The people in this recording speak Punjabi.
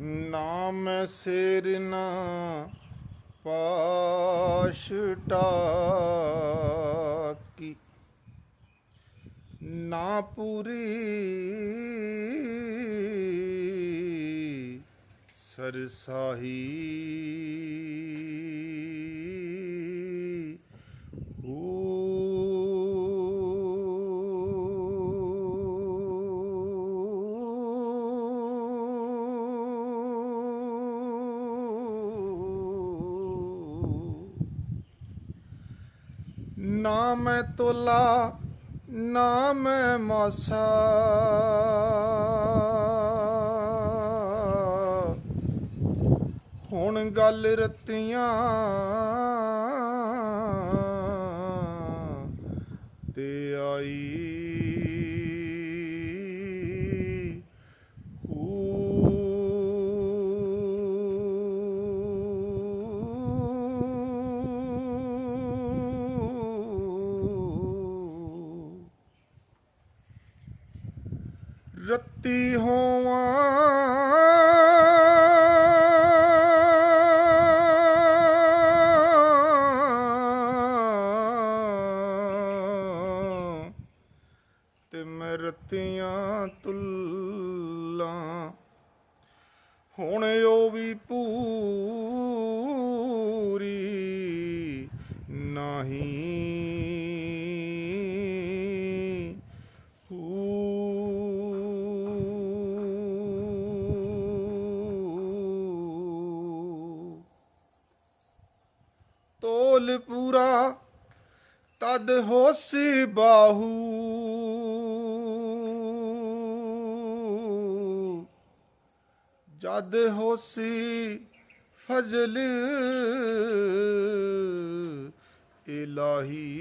ਨਾਮ ਸਿਰ ਨਾ ਪਾਸ਼ਟਾ ਨਾ ਪੂਰੀ ਸਰਸਾਹੀ ਨਾ ਮੈਂ ਤੋਲਾ ਨਾ ਮੈਂ ਮਾਸਾ। ਹੁਣ ਗੱਲ ਰਤੀਆਂ ਰੱਤੀ ਹੋਵਾਂ ਤੇ ਮੈਂ ਰਤੀਆਂ ਤੁਲਾਂ। ਹੁਣ ਉਹ ਵੀ ਪੂਰੀ ਨਹੀਂ ਤੋਲ ਪੂਰਾ ਤਦ ਹੋਸੀ ਬਾਹੂ। ਜਦ ਹੋਸੀ ਫਜ਼ਲ ਇਲਾਹੀ।